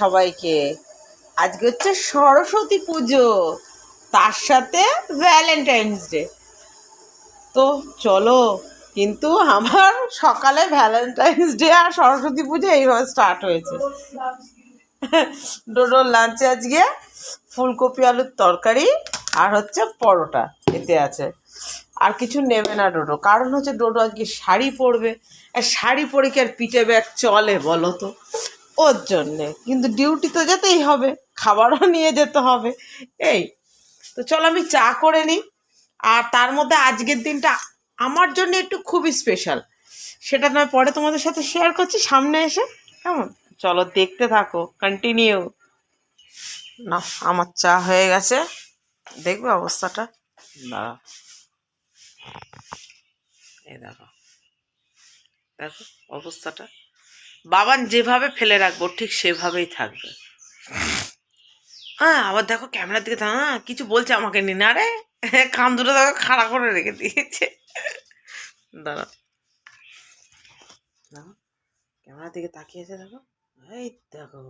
সবাইকে। আজকে হচ্ছে সরস্বতী পুজো, তার সাথে ভ্যালেন্টাইন্স ডে তো চলো, কিন্তু আমার সকালে ভ্যালেন্টাইন্স ডে আর সরস্বতী পুজো এইভাবে স্টার্ট হয়েছে। ডোডোর লাঞ্চে আজকে, ফুলকপি আলুর তরকারি আর হচ্ছে পরোটা, এতে আছে। আর কিছু নেবে না ডোডো কারণ হচ্ছে ডোডো আজকে শাড়ি পরবে। আর শাড়ি পরে কি আর পিঠে ব্যাগ চলে বলো তো? ওর জন্যে। কিন্তু ডিউটি তো যেতেই হবে, খাবারও নিয়ে যেতে হবে। এই, তো চলো আমি চা করে নিই। আর তার মধ্যে আজকের দিনটা আমার জন্য একটু খুবই স্পেশাল সেটা নয়, পরে তোমাদের সাথে শেয়ার করছি সামনে এসে। কেমন? চলো দেখতে থাকো কন্টিনিউ না, আমার চা হয়ে গেছে। দেখবে অবস্থাটা? দেখো। দেখো অবস্থাটা? বাবান যেভাবে ফেলে রাখব ঠিক সেভাবেই থাকবে। হ্যাঁ আবার দেখো ক্যামেরার দিকে হ্যাঁ কিছু বলছে আমাকে নিন আরে কান দুটো দেখো খাড়া করে রেখে দিয়েছে। দাঁড়া ক্যামেরার দিকে তাকিয়েছে দেখো। এই দেখো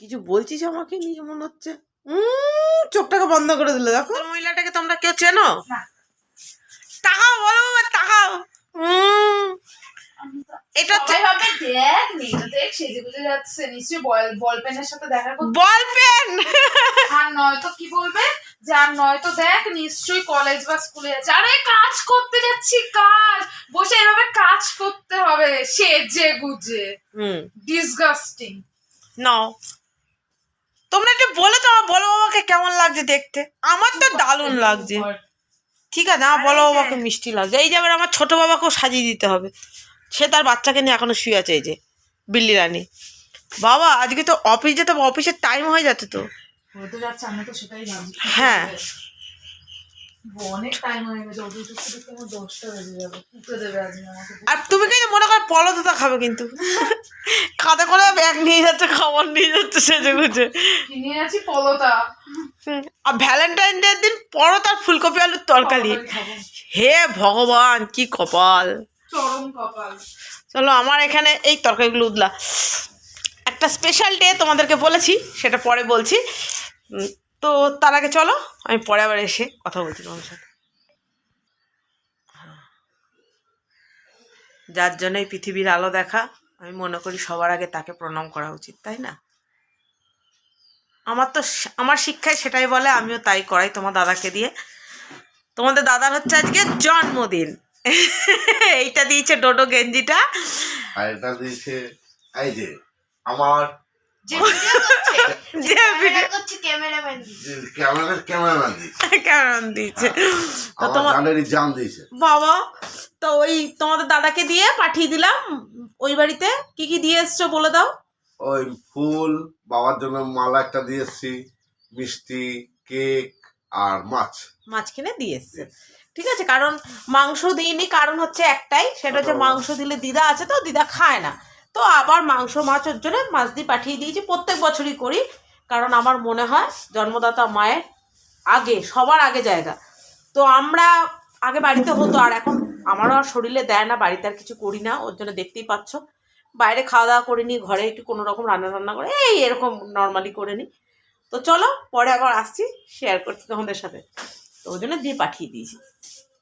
কিছু বলছিস আমাকে নিয়ে মনে হচ্ছে? চোখটাকে বন্ধ করে দিলে দেখো। মহিলাটাকে তোমরা কেউ চেনো? তাকাও বলো তাকাও। এটা দেখ মেয়েটা দেখ সেজে গুজে যাচ্ছে নিশ্চয়ই বল বল পেনের সাথে দেখা করতে বল পেন আর নয়তো কি বলবে? যে আর নয়তো দেখ নিশ্চয়ই কলেজ বা স্কুলে যাচ্ছে। আরে কাজ করতে যাচ্ছি কাজ! বসে এভাবে কাজ করতে হবে সেজে গুজে। হুম। ডিসগাস্টিং নাও। তোমরা একটু বলো তো আমার বলো বাবাকে কেমন লাগছে দেখতে? আমার তো দারুণ লাগছে। ঠিক আছে আমার বলো বাবাকে মিষ্টি লাগছে। এই যে আমার ছোট বাবাকেও সাজিয়ে দিতে হবে। সে তার বাচ্চাকে নিয়ে এখনও শুয়ে আছে এই যে বিল্লি রানী। বাবা আজকে তো অফিস যেতে অফিসের টাইম হয়ে যাচ্ছে তো। হ্যাঁ। আর তুমি কিন্তু মনে করো পলততা খাবে কিন্তু। কাঁধে করে ব্যাগ নিয়ে যাচ্ছে খাবার নিয়ে যাচ্ছে সেজে গুজে কিনে আছি পলতা। আর ভ্যালেন্টাইন ডে দিন পরো তার ফুলকপি আলুর তরকারি। হে ভগবান কি কপাল। চরম কপাল। চলো, আমার এখানে এই তরকারিগুলো উদলা একটা স্পেশাল ডে তোমাদেরকে বলেছি, সেটা পরে বলছি। তো তার আগে চলো, আমি পরে আবার এসে কথা বলছি তোমার সাথে। যার জন্য এই পৃথিবীর আলো দেখা, আমি মনে করি সবার আগে তাকে প্রণাম করা উচিত, তাই না? আমার তো আমার শিক্ষায় সেটাই বলে, আমিও তাই করাই তোমার দাদাকে দিয়ে। তোমাদের দাদার হচ্ছে আজকে জন্মদিন। এইটা দিয়েছে ডোডো গেঞ্জিটা। আর এটা দিয়েছে এই যে আমার যে ভিডিও করছে যে ক্যামেরা করছে ক্যামেরাম্যান যে ক্যামেরার ক্যামেরাম্যান দিয়েছে। কেমন দিয়েছে। তোমার দিয়েছে। বাবা তো ওই তোমাদের দাদাকে দিয়ে পাঠিয়ে দিলাম। ওই বাড়িতে কি কি দিয়ে এসছো বলে দাও। ওই ফুল বাবার জন্য মালা একটা দিয়ে এসছি মিষ্টি কেক আর মাছ। মাছ কিনে দিয়ে এসছে। ঠিক আছে? কারণ মাংস দিইনি কারণ হচ্ছে একটাই সেটা হচ্ছে মাংস দিলে দিদা আছে তো দিদা খায় না। তো আবার মাংস মাছ ওর জন্য মাছ দিয়ে পাঠিয়ে দিয়েছি প্রত্যেক বছরই করি। কারণ আমার মনে হয় জন্মদাতা মায়ের আগে সবার আগে জায়গা। তো আমরা আগে বাড়িতে হতো আর এখন আমারও আর শরীরে দেয় না বাড়িতে আর কিছু করি না ওর জন্য দেখতেই পাচ্ছ। বাইরে খাওয়া দাওয়া করে নিই ঘরে একটু কোনো রকম রান্না টান্না করে এই এরকম নর্মালি করে নিই তো চলো পরে আবার আসছি শেয়ার করছি তোমাদের সাথে। তো ওই জন্য দিয়ে পাঠিয়ে দিয়েছি।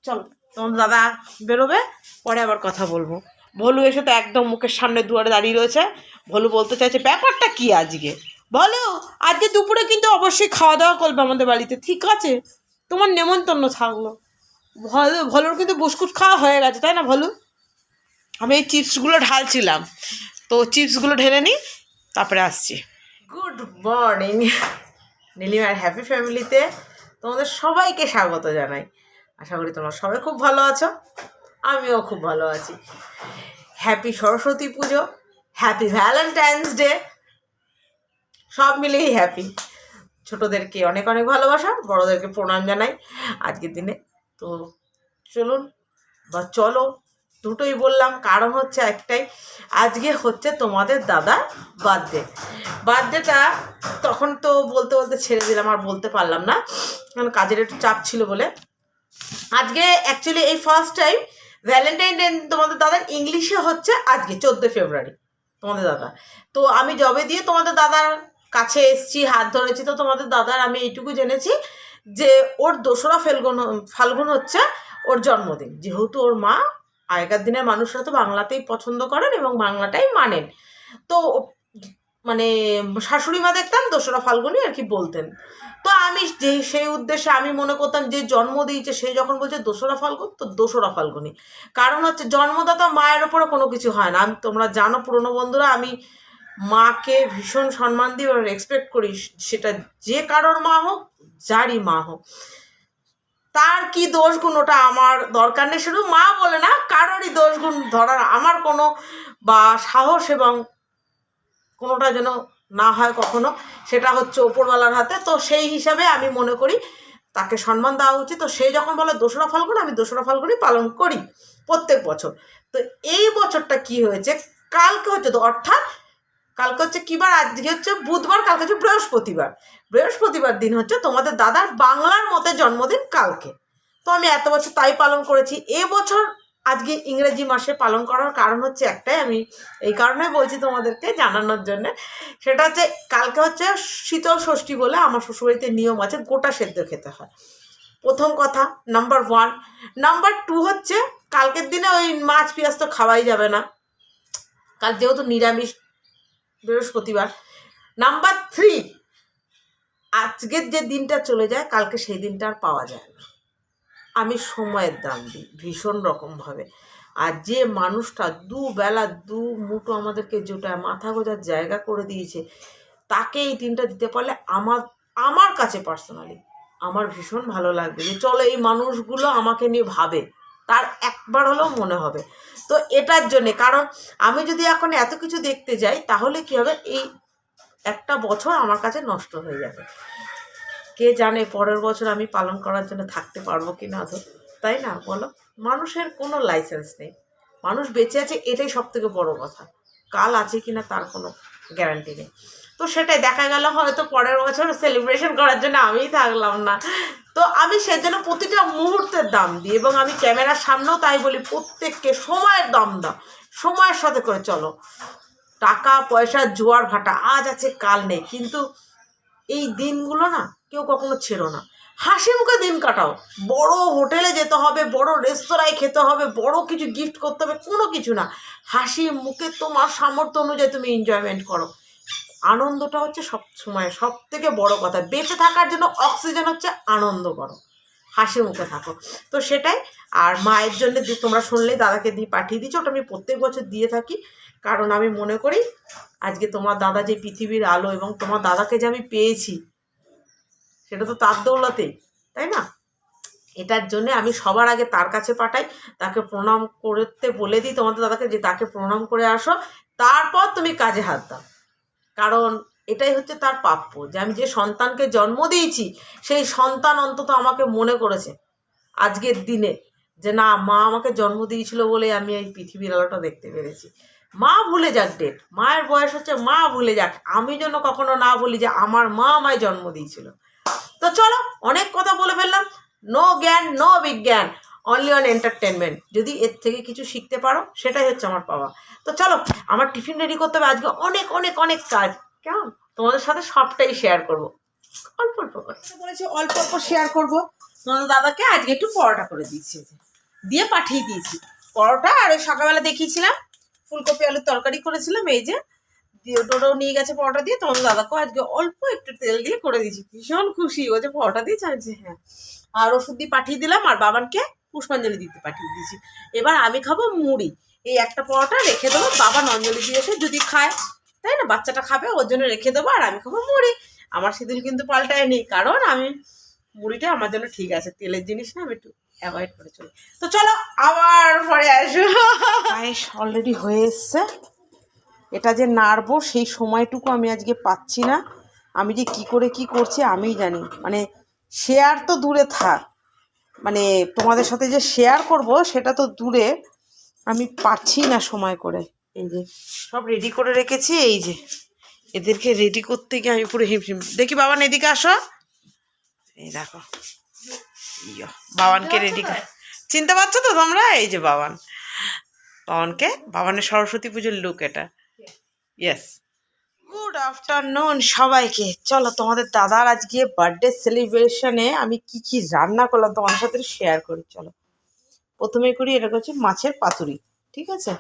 চলো, তোমার দাদা বেরোবে, পরে আবার কথা বলব। ভলু এসে তো একদম মুখের সামনে দুয়ারে দাঁড়িয়ে রয়েছে। ভলু বলতে চাইছে, ব্যাপারটা কি আজকে? বলো, আজকে দুপুরে কিন্তু অবশ্যই খাওয়া দাওয়া করবে আমাদের বাড়িতে, ঠিক আছে? তোমার নেমন্তন্ন থাকল। ভলু, ভলুর কিন্তু বুসকুট খাওয়া হয়ে গেছে, তাই না ভলু? আমি এই চিপসগুলো ঢালছিলাম। তো চিপসগুলো ঢেলে নিই, তারপরে আসছি। Good morning. নীলিমার হ্যাপি ফ্যামিলিতে তোমাদের সবাইকে স্বাগত জানাই। আশা করি তোমরা সবাই খুব ভালো আছো। আমিও খুব ভালো আছি। হ্যাপি সরস্বতী পুজো হ্যাপি ভ্যালেন্টাইন্স ডে সব মিলেই হ্যাপি ছোটোদেরকে অনেক অনেক ভালোবাসা, বড়োদেরকে প্রণাম জানাই আজকের দিনে। তো চলুন বা চলো দুটোই বললাম, কারণ হচ্ছে একটাই, আজকে হচ্ছে তোমাদের দাদার বার্থডে বার্থডেটা তখন তো বলতে বলতে ছেড়ে দিলাম, আর বলতে পারলাম না, কারণ কাজের একটু চাপ ছিল বলে। আজকে অ্যাকচুয়ালি এই ফার্স্ট টাইম ভ্যালেন্টাইন ডে তোমাদের দাদার ইংলিশে হচ্ছে আজকে, চোদ্দোই ফেব্রুয়ারি তোমাদের দাদা। তো আমি জবে দিয়ে তোমাদের দাদার কাছে এসছি, হাত ধরেছি, তো তোমাদের দাদার আমি এইটুকু জেনেছি যে ওর দোসরা ফেলগুন, ফাল্গুন হচ্ছে ওর জন্মদিন, যেহেতু ওর মা আগেকার দিনের মানুষরা তো বাংলাতেই পছন্দ করেন এবং বাংলাটাই মানেন। তো মানে শাশুড়ি মা দেখতাম দোসরা ফাল্গুনি আর কি বলতেন। তো আমি যে, সেই উদ্দেশ্যে আমি মনে করতাম যে জন্ম দিয়েছে, সে যখন বলছে দোসরা ফাল্গুন, তো দোসরা ফাল্গুনি। কারণ হচ্ছে জন্মদাতা মায়ের ওপরে কোনো কিছু হয় না। আমি, তোমরা জানো পুরনো বন্ধুরা, আমি মাকে ভীষণ সম্মান দিই রেসপেক্ট করি। সেটা যে কারোর মা হোক, যারই মা হোক। তার কি দোষ গুণ ওটা আমার দরকার নেই। শুধু মা বলে না, কারোরই দোষ গুণ ধরার আমার কোনো বা সাহস এবং কোনোটা যেন না হয় কখনো, সেটা হচ্ছে ওপরওয়ালার হাতে। তো সেই হিসাবে আমি মনে করি তাকে সম্মান দেওয়া উচিত। তো সে যখন বলে দোসরা ফাল্গুন, আমি দোসরা ফাল্গুনই পালন করি প্রত্যেক বছর। তো এই বছরটা কি হয়েছে? কালকে হচ্ছে তো, অর্থাৎ কালকে হচ্ছে কিবার আজকে হচ্ছে বুধবার, কালকে হচ্ছে বৃহস্পতিবার। বৃহস্পতিবার দিন হচ্ছে তোমাদের দাদার বাংলার মতে জন্মদিন কালকে। তো আমি এত বছর তাই পালন করেছি। এবছর আজকে ইংরেজি মাসে পালন করার কারণ হচ্ছে একটাই, আমি এই কারণে বলছি তোমাদেরকে জানানোর জন্য। সেটা হচ্ছে কালকে হচ্ছে শীতল ষষ্ঠী বলে আমার শ্বশুরবাড়িতে নিয়ম আছে, গোটা সেদ্ধ খেতে হয়। প্রথম কথা নাম্বার ওয়ান নাম্বার টু হচ্ছে কালকের দিনে ওই মাছ পেঁয়াজ তো খাওয়াই যাবে না। কাল যেহেতু নিরামিষ বৃহস্পতিবার। নাম্বার থ্রি, আজকের যে দিনটা চলে যায়, কালকে সেই দিনটা আর পাওয়া যায় না। আমি সময়ের দাম দিই, ভীষণ রকমভাবে। আর যে মানুষটা দুবেলা দু মুঠো আমাদেরকে জোটায় মাথা গোজার জায়গা করে দিয়েছে, তাকে এই দিনটা দিতে পারলে আমার আমার কাছে পার্সোনালি আমার ভীষণ ভালো লাগবে যে চলো এই মানুষগুলো আমাকে নিয়ে ভাবে। তার একবার হলেও মনে হবে। তো এটার জন্যে, কারণ আমি যদি এখন এত কিছু দেখতে যাই, তাহলে কি হবে? এই একটা বছর আমার কাছে নষ্ট হয়ে যাবে। কে জানে পরের বছর আমি পালন করার জন্য থাকতে পারব কি না তাই না? বলো। মানুষের কোনো লাইসেন্স নেই। মানুষ বেঁচে আছে, এটাই সব থেকে বড় কথা। কাল আছে কি না তার কোনো গ্যারান্টি নেই। তো সেটাই, দেখা গেল হয়তো পরের বছর সেলিব্রেশন করার জন্য আমিই থাকলাম না। তো আমি সেজন্য প্রতিটা মুহূর্তের দাম দিই এবং আমি ক্যামেরার সামনেও তাই বলি, প্রত্যেককে সময়ের দাম দাও, সময়ের সাথে করে চলো। টাকা, পয়সা, জোয়ার ভাটা, আজ আছে, কাল নেই। কিন্তু এই দিনগুলো না কেউ কখনো ছেড়ো না। হাসি মুখে দিন কাটাও। বড় হোটেলে যেতে হবে, বড় রেস্তোরাঁয় খেতে হবে, বড় কিছু গিফট করতে হবে, কোনো কিছু না। হাসি মুখে তোমার সামর্থ্য অনুযায়ী তুমি এনজয়মেন্ট করো। আনন্দটা হচ্ছে সব সময় সব থেকে বড় কথা। বেঁচে থাকার জন্য অক্সিজেন হচ্ছে আনন্দ করো। হাসি মুখে থাকো। তো সেটাই। আর মায়ের জন্য যে তোমরা শুনলে, দাদাকে দিয়ে পাঠিয়ে দিচ্ছ ওটা আমি প্রত্যেক বছর দিয়ে থাকি। কারণ আমি মনে করি, আজকে তোমার দাদা যে পৃথিবীর আলো এবং তোমার দাদাকে যে আমি পেয়েছি, সেটা তো তার দৌলতেই, তাই না? এটার জন্য আমি সবার আগে তার কাছে পাঠাই, তাকে প্রণাম করতে বলে দিই তোমাদের দাদাকে যে তাকে প্রণাম করে আসো। তারপর তুমি কাজে হাত দাও। কারণ এটাই হচ্ছে তার প্রাপ্য যে আমি যে সন্তানকে জন্ম দিয়েছি, সেই সন্তান অন্তত আমাকে মনে করেছে আজকের দিনে যে না, মা আমাকে জন্ম দিয়েছিল বলে আমি এই পৃথিবীর আলোটা দেখতে পেরেছি। মা ভুলে যাক ডেট মায়ের বয়স হচ্ছে মা ভুলে যাক। আমি যেন কখনো না বলি যে আমার মা আমায় জন্ম দিয়েছিল। তো চলো অনেক কথা বলে ফেললাম। নো জ্ঞান নো বিজ্ঞান। অনলি অন এন্টারটেনমেন্ট যদি এর থেকে কিছু শিখতে পারো, সেটাই হচ্ছে আমার পাওয়া। তো চলো, আমার টিফিন রেডি করতে হবে। আজকে অনেক অনেক অনেক কাজ। কেমন? তোমাদের সাথে সবটাই শেয়ার করব। অল্প অল্প করে। বলেছি অল্প অল্প শেয়ার করব। তোমাদের দাদাকে আজকে একটু পরোটা করে দিয়েছি। দিয়ে পাঠিয়ে দিয়েছি। পরোটা আর ওই সকালবেলা দেখিয়েছিলাম, ফুলকপি, আলুর তরকারি করেছিলাম। এই যে দিয়ে ডোডো নিয়ে গেছে পরোটা দিয়ে। তোমাদের দাদাকেও আজকে অল্প একটু তেল দিয়ে করে দিয়েছি। ভীষণ খুশি ও যে পরোটা দিয়েছে আমি যে হ্যাঁ। আর ওষুধ দিয়ে পাঠিয়ে দিলাম। আর বাবানকে পুষ্পাঞ্জলি দিতে পাঠিয়ে দিয়েছি। এবার আমি খাব মুড়ি। এই একটা পরোটা রেখে দেবো, বাবা অঞ্জলি দিয়েছে যদি খায়, তাই না? বাচ্চাটা খাবে, ওর জন্য রেখে দেবো, আর আমি খাব মুড়ি। আমার শিডিউল কিন্তু পাল্টায়নি, কারণ আমি মুড়িটা আমার জন্য ঠিক আছে, তেলের জিনিস না, আমি একটু অ্যাভয়েড করে চলি। তো চলো, আবার পরে আসব পায়েস অলরেডি হয়ে এসছে। এটা যে নাড়বো, সেই সময়টুকু আমি আজকে পাচ্ছি না। আমি যে কি করে কি করছি, আমিই জানি। মানে শেয়ার তো দূরে থাক। মানে তোমাদের সাথে যে শেয়ার করব সেটা তো দূরে। আমি পাচ্ছি না সময় করে। এই যে সব রেডি করে রেখেছি এই যে। এদেরকে রেডি করতে গিয়ে আমি পুরো হিমশিম দেখি বাবান এদিকে আসো। এই দেখো। ইয়ো, বাবানকে রেডি কর চিনতে পারছ তো তোমরা? এই যে বাবান। বাবানকে? বাবানের সরস্বতী পুজোর লুক এটা। ইয়েস গুড আফটারনুন সবাইকে। চলো তোমাদের দাদার আজকে বার্থডে সেলিব্রেশনে আমি কি কি রান্না করলাম তোমাদের সাথে শেয়ার করি, চলো। প্রথমে করি, এটা হচ্ছে মাছের পাতুরি, ঠিক আছে?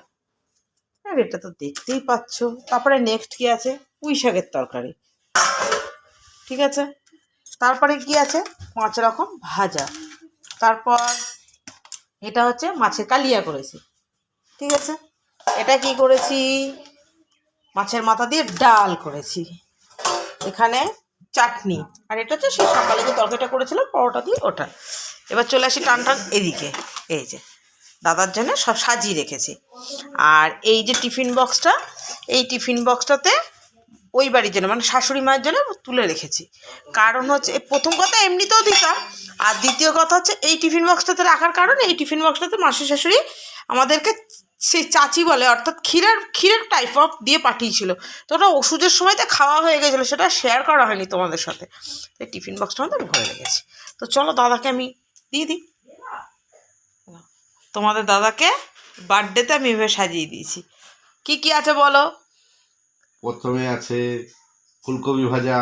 আর এটা তো দেখতেই পাচ্ছ। তারপরে নেক্সট কি আছে? পুঁই শাকের তরকারি, ঠিক আছে? তারপরে কি আছে? পাঁচ রকম ভাজা। তারপর এটা হচ্ছে মাছের কালিয়া করেছি, ঠিক আছে? এটা কি করেছি? মাছের মাথা দিয়ে ডাল করেছি। এখানে চাটনি। আর এটা হচ্ছে সেই সকালে যে তরকারিটা করেছিলাম, পরোটা দিয়ে ওটা। এবার চলে আসি টান টান এদিকে। এই যে, দাদার জন্য সব সাজিয়ে রেখেছি। আর এই যে টিফিন বক্সটা, এই টিফিন বক্সটাতে ওই বাড়ির জন্য মানে শাশুড়ি মায়ের জন্য তুলে রেখেছি। কারণ হচ্ছে প্রথম কথা এমনিতেও দিতাম, আর দ্বিতীয় কথা হচ্ছে, এই টিফিন বক্সটাতে রাখার কারণে, এই টিফিন বক্সটাতে মাসি শাশুড়ি আমাদেরকে সেই চাচি বলে অর্থাৎ ক্ষীরের ক্ষীরের টাইপ অফ দিয়ে পাঠিয়েছিল। তো ওটা ওষুধের সময়তে খাওয়া হয়ে গেছিল সেটা শেয়ার করা হয়নি তোমাদের সাথে। এই টিফিন বক্সটা আমাদের ভরে রেখেছি। তো চলো দাদাকে আমি দিয়ে দিই। তোমাদের দাদাকে বার্থডেতে আমি এভাবে সাজিয়ে দিয়েছি। কি কি আছে বলো? প্রথমে আছে ফুলকপি ভাজা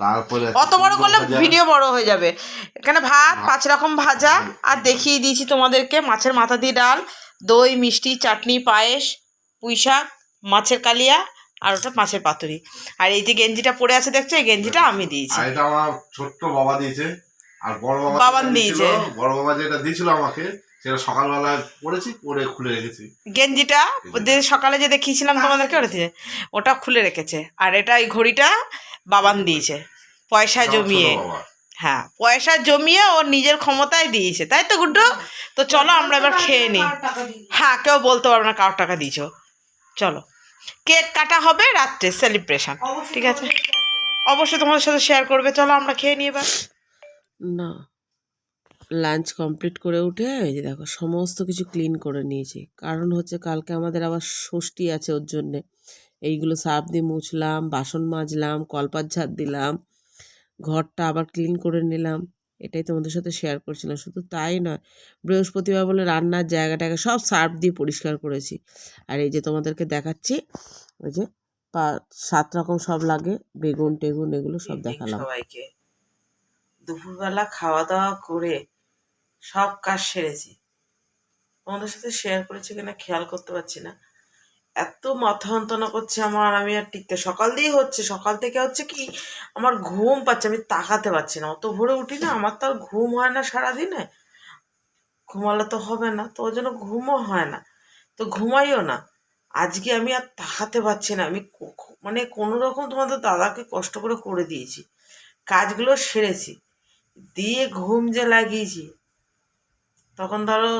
তারপরে অত বড় করলে ভিডিও বড় হয়ে যাবে। এখানে ভাত। পাঁচ রকম ভাজা আর দেখিয়ে দিয়েছি তোমাদেরকে মাছের মাথা দিয়ে ডাল। দই মিষ্টি চাটনি পায়েস পুঁই শাক মাছের কালিয়া আর ওটা মাছের পাতুরি। আর এই যে গেঞ্জিটা পরে আছে দেখছ? এই গেঞ্জিটা আমি দিয়েছি। এটা আমার ছোট্ট বাবা দিয়েছে। আর বড় বাবা বাবান দিয়েছে। বড় বাবা যেটা দিয়েছিল আমাকে সেটা সকালবেলা পরেছি পরে খুলে রেখেছি। গেঞ্জিটা সকালে যে দেখিয়েছিলাম তোমাদেরকে ওটা দিয়ে ওটা খুলে রেখেছে। আর এটা এই ঘড়িটা বাবান দিয়েছে। পয়সা জমিয়ে। হ্যাঁ পয়সা জমিয়ে ওর নিজের ক্ষমতায় দিয়েছে তাই তো গুড্ডু? তো চলো আমরা এবার খেয়ে নিই। হ্যাঁ কেউ বলতে পারবে না কার টাকা দিয়েছ চলো। কেক কাটা হবে রাত্রে সেলিব্রেশন ঠিক আছে? অবশ্যই তোমাদের সাথে শেয়ার করবে চলো আমরা খেয়ে নিই এবার। না লাঞ্চ কমপ্লিট করে উঠে এই যে দেখো সমস্ত কিছু ক্লিন করে নিয়েছি। কারণ হচ্ছে কালকে আমাদের আবার ষষ্ঠী আছে ওর জন্যে। এইগুলো সার্ফ দিয়ে মুছলাম বাসন মাজলাম কলপাত ঝাড় দিলাম ঘরটা আবার ক্লিন করে নিলাম। এটাই তোমাদের সাথে শেয়ার করছিলাম। শুধু তাই নয় বৃহস্পতিবার বলে রান্নার জায়গাটাকে সব সার্ফ দিয়ে পরিষ্কার করেছি। আর এই যে তোমাদেরকে দেখাচ্ছি ওই যে পা সাত রকম সব লাগে বেগুন টেগুন এগুলো সব দেখালাম। সবাইকে। দুপুরবেলা খাওয়া দাওয়া করে সব কাজ সেরেছি। তোমাদের সাথে শেয়ার করেছি কিনা খেয়াল করতে পারছি না। এত মাথা যন্ত্রণা করছে আমার, আমি আর টিকতে, সকাল দিয়েই হচ্ছে, সকাল থেকে হচ্ছে কি আমার ঘুম পাচ্ছে, আমি তাকাতে পারছি না। অত ভোরে উঠি না, আমার তো আর ঘুম হয় না সারাদিনে। ঘুমালে তো হবে না, তো ওই জন্য ঘুমও হয় না। তো ঘুমাইও না। আজকে আমি আর তাকাতে পারছি না, আমি মানে কোনো রকম তোমাদের দাদাকে কষ্ট করে করে দিয়েছি। কাজগুলো সেরেছি, দিয়ে ঘুম যে লাগিয়েছি। তখন ধরো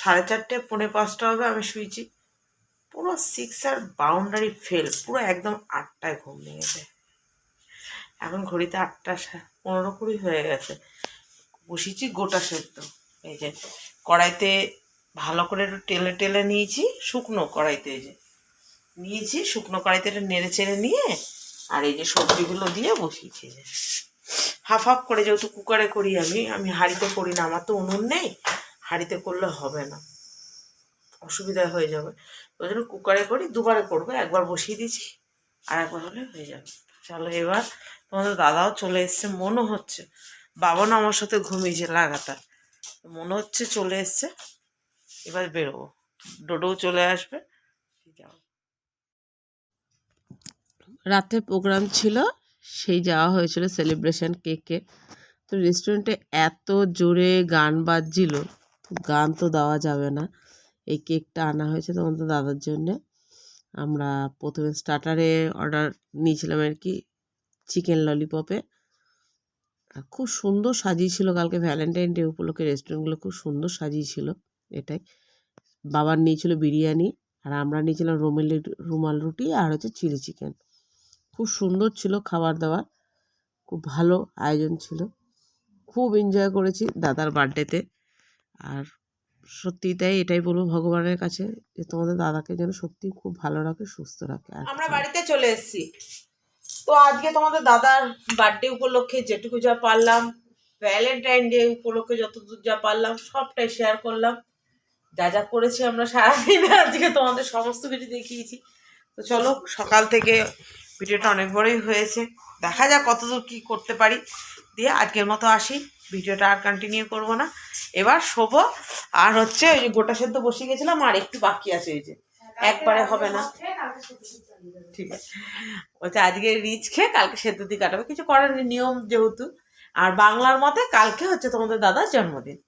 সাড়ে চারটে, পৌনে পাঁচটা হবে, আমি শুয়েছি। পুরো সিক্স আর বাউন্ডারি ফেল পুরো একদম আটটায় ঘুম ভেঙেছে এখন ঘড়িতে আটটা পনেরো কুড়ি হয়ে গেছে। বসেছি গোটা সেদ্ধ। এই যে কড়াইতে ভালো করে একটু টেলে টেলে নিয়েছি, শুকনো কড়াইতে এই যে নিয়েছি, শুকনো কড়াইতে একটু নেড়ে চেড়ে নিয়ে আর এই যে সবজিগুলো দিয়ে বসিয়েছি যে। হাফ হাফ করে যেহেতু কুকারে করি আমি আমি হাঁড়িতে করি না, আমার তো উনুন নেই, হাঁড়িতে করলে হবে না। অসুবিধা হয়ে যাবে। ওই জন্য কুকারে করি দুবারে করব, একবার বসিয়ে দিয়েছি আর একবার হলে হয়ে যাবে। চলো এবার তোমাদের দাদাও চলে এসছে মনে হচ্ছে। বাবানও আমার সাথে ঘুমিয়েছে লাগাতার। মনে হচ্ছে চলে এসছে, এবার বেরোবো। ডোডোও চলে আসবে। রাতে প্রোগ্রাম ছিল, সেই যাওয়া হয়েছিল সেলিব্রেশন কেকে তো রেস্টুরেন্টে এত জোরে গান বাজছিল, গান তো দেওয়া যাবে না। এই কেকটা আনা হয়েছে তোমাদের দাদার জন্যে। আমরা প্রথমে স্টার্টারে অর্ডার নিয়েছিলাম আর কি চিকেন ললিপপে আর খুব সুন্দর সাজিয়েছিল, কালকে ভ্যালেন্টাইন ডে উপলক্ষে রেস্টুরেন্টগুলো খুব সুন্দর সাজিয়েছিল এটাই। বাবার নিয়েছিল বিরিয়ানি আর আমরা নিয়েছিলাম রুমেল রুমাল রুটি আর হচ্ছে চিলি চিকেন খুব সুন্দর ছিল খাবার দাবার, খুব ভালো আয়োজন ছিল। খুব এনজয় করেছি দাদার বার্থডেতে আর সত্যি তাই এটাই বলব ভগবানের কাছে যে তোমাদের দাদাকে যেন সত্যি খুব ভালো রাখে সুস্থ রাখে আমরা বাড়িতে চলে এসেছি। তো আজকে তোমাদের দাদার বার্থডে উপলক্ষে যেটুকু যা পারলাম ভ্যালেন্টাইন ডে উপলক্ষে যতদূর যা পারলাম সবটাই শেয়ার করলাম। যা যা করেছি আমরা সারাদিন আজকে তোমাদের সমস্ত কিছু দেখিয়েছি। তো চলো সকাল থেকে ভিডিওটা অনেক বড়ই হয়েছে। দেখা যাক কতদূর কী করতে পারি। দিয়ে আজকের মতো আসি। ভিডিওটা আর কন্টিনিউ করব না। এবার শোবো, আর হচ্ছে ওই যে গোটা সেদ্ধ বসিয়ে গেছিলাম, আর একটু বাকি আছে এই যে। একবারে হবে না। ঠিক আছে। বলছে, আজকে রিচ খেয়ে কালকে সেদ্ধ দিয়ে কাটাবে। কিছু করার নিয়ম যেহেতু। আর বাংলার মতে কালকে হচ্ছে তোমাদের দাদার জন্মদিন।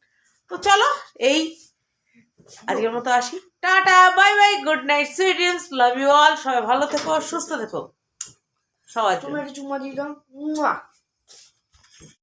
তো চলো, এই আজকের মতো আসি। Tata, bye bye, good night, sweet dreams love you all. সবাই ভালো থেকো, সুস্থ থেকো। সবাই জন্য। তুমি একটা চুমা দিয়ে দাও।